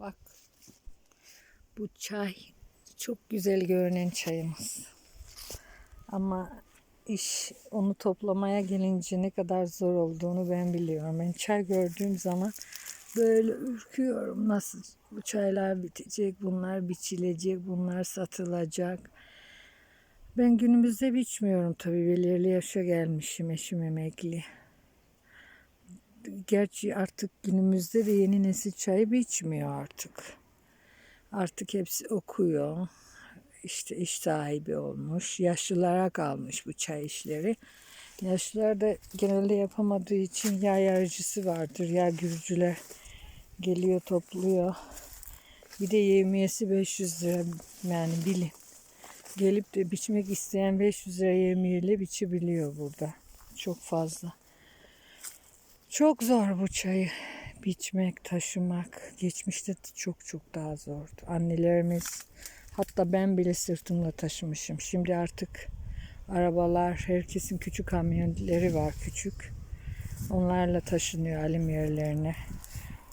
Bak. Bu çay çok güzel görünen çayımız. Ama iş onu toplamaya gelince ne kadar zor olduğunu ben biliyorum. Ben çay gördüğüm zaman böyle ürküyorum. Nasıl bu çaylar bitecek, bunlar biçilecek, bunlar satılacak. Ben günümüzde biçmiyorum tabii. Belirli yaşa gelmişim, eşim emekli. Gerçi artık günümüzde de yeni nesil çayı biçmiyor artık. Artık hepsi okuyor. İşte iş sahibi olmuş. Yaşlılara kalmış bu çay işleri. Yaşlılar da genelde yapamadığı için yağ yarıcısı vardır. Yağ gürcüler geliyor topluyor. Bir de yevmiyesi 500 lira yani bilin. Gelip de biçmek isteyen 500 lira yevmiyeyle biçebiliyor burada. Çok fazla. Çok zor bu çayı biçmek, taşımak. Geçmişte çok çok daha zordu. Annelerimiz hatta ben bile sırtımla taşımışım. Şimdi artık arabalar, herkesin küçük kamyonları var küçük. Onlarla taşınıyor alim yerlerine.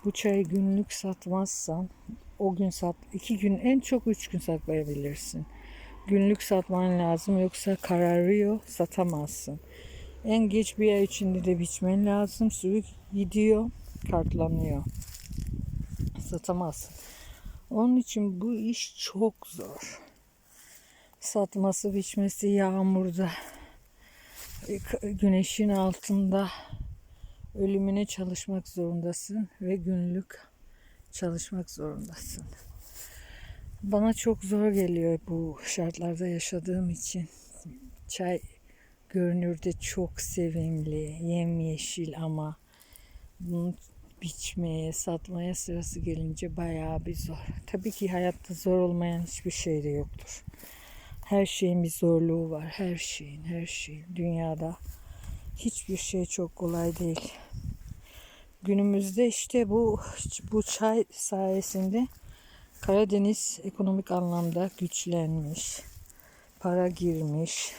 Bu çayı günlük satmazsan o gün sat, iki gün en çok üç gün saklayabilirsin. Günlük satman lazım yoksa kararıyor satamazsın. En geç bir ay içinde de biçmen lazım. Suyu gidiyor, kartlanıyor. Satamazsın. Onun için bu iş çok zor. Satması, biçmesi yağmurda, güneşin altında ölümüne çalışmak zorundasın ve günlük çalışmak zorundasın. Bana çok zor geliyor bu şartlarda yaşadığım için. Çay görünürde çok sevimli, yemyeşil ama bunu biçmeye, satmaya sırası gelince bayağı bir zor. Tabii ki hayatta zor olmayan hiçbir şey de yoktur. Her şeyin bir zorluğu var. Her şeyin, her şeyin. Dünyada hiçbir şey çok kolay değil. Günümüzde işte bu bu çay sayesinde Karadeniz ekonomik anlamda güçlenmiş. Para girmiş.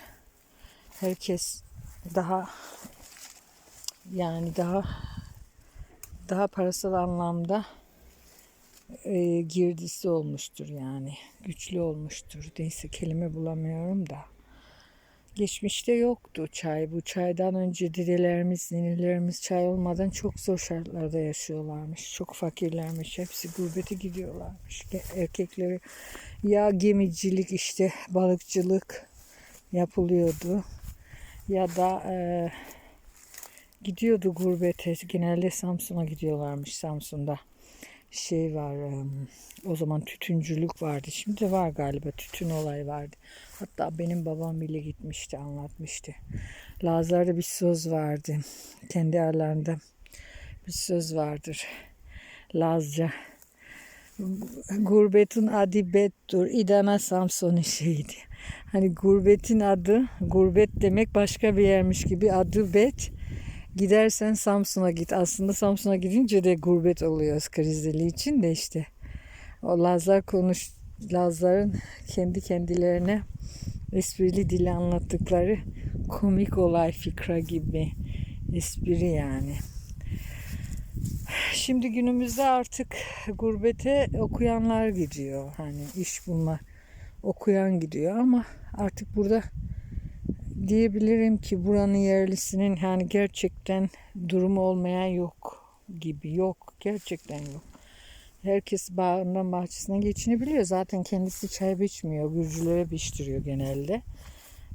Herkes daha yani daha daha parasal anlamda e, girdisi olmuştur yani. Güçlü olmuştur. Neyse kelime bulamıyorum da. Geçmişte yoktu çay. Bu çaydan önce dedelerimiz, ninelerimiz çay olmadan çok zor şartlarda yaşıyorlarmış. Çok fakirlermiş. Hepsi gurbete gidiyorlarmış. Erkekleri ya gemicilik işte balıkçılık yapılıyordu. Ya da e, gidiyordu gurbete. Genelde Samsun'a gidiyorlarmış Samsun'da. Şey var o zaman tütüncülük vardı. Şimdi de var galiba tütün olay vardı. Hatta benim babam bile gitmişti anlatmıştı. Lazlarda bir söz vardı. Kendi aralarında bir söz vardır. Lazca. Gurbetin adı bettur. İdana Samson işiydi. Hani gurbetin adı, gurbet demek başka bir yermiş gibi adı bet. Gidersen Samsun'a git. Aslında Samsun'a gidince de gurbet oluyor Krizeli için de işte. O Lazlar konuş Lazların kendi kendilerine esprili dili anlattıkları komik olay fikra gibi espri yani. Şimdi günümüzde artık gurbete okuyanlar gidiyor. Hani iş bulma okuyan gidiyor ama artık burada diyebilirim ki buranın yerlisinin yani gerçekten durumu olmayan yok gibi yok. Gerçekten yok. Herkes bağından bahçesinden geçinebiliyor. Zaten kendisi çay biçmiyor. Gürcülere biçtiriyor genelde.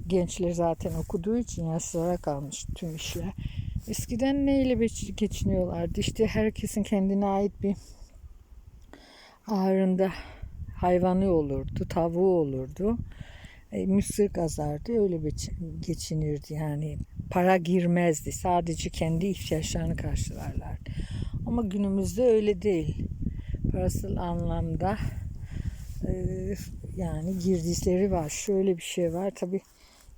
Gençler zaten okuduğu için yaşlara kalmış tüm işler. Eskiden neyle geçiniyorlardı? İşte herkesin kendine ait bir ağrında hayvanı olurdu, tavuğu olurdu. E, mısır kazardı, öyle geçinirdi yani. Para girmezdi, sadece kendi ihtiyaçlarını karşılarlardı. Ama günümüzde öyle değil. Parasal anlamda e, yani girdisleri var. Şöyle bir şey var. Tabi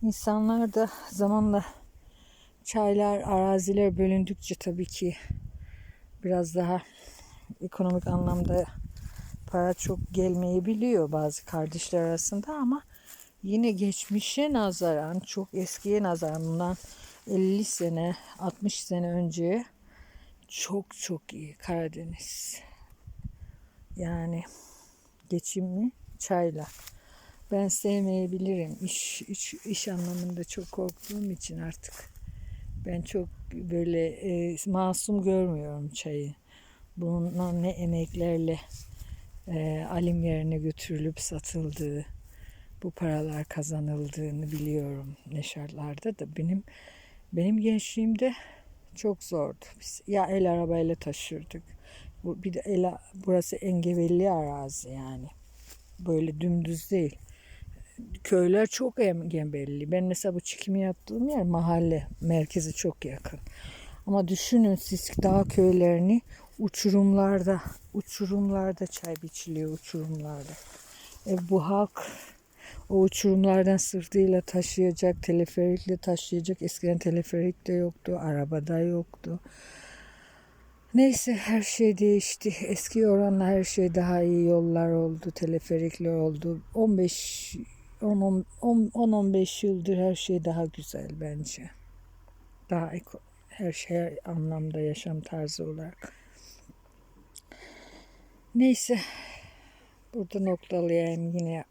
insanlar da zamanla çaylar, araziler bölündükçe tabii ki biraz daha ekonomik anlamda para çok gelmeyebiliyor bazı kardeşler arasında ama yine geçmişe nazaran çok eskiye nazaran bundan 50 sene 60 sene önce çok çok iyi Karadeniz. Yani geçimli çayla. Ben sevmeyebilirim. İş, iş, iş anlamında çok korktuğum için artık ben çok böyle e, masum görmüyorum çayı. Bunun ne emeklerle e, alim yerine götürülüp satıldığı, bu paralar kazanıldığını biliyorum ne şartlarda da benim benim gençliğimde çok zordu. Biz ya el arabayla taşırdık. Bu bir de el, burası engebelli arazi yani. Böyle dümdüz değil. Köyler çok engebelli. Ben mesela bu çekimi yaptığım yer mahalle merkezi çok yakın. Ama düşünün siz dağ köylerini uçurumlarda, uçurumlarda çay biçiliyor uçurumlarda. E bu halk o uçurumlardan sırtıyla taşıyacak, teleferikle taşıyacak. Eskiden teleferik de yoktu, arabada yoktu. Neyse her şey değişti. Eski oranla her şey daha iyi yollar oldu, teleferikli oldu. 15 10-15 yıldır her şey daha güzel bence. Daha her şey anlamda yaşam tarzı olarak. Neyse. Burada noktalayayım yine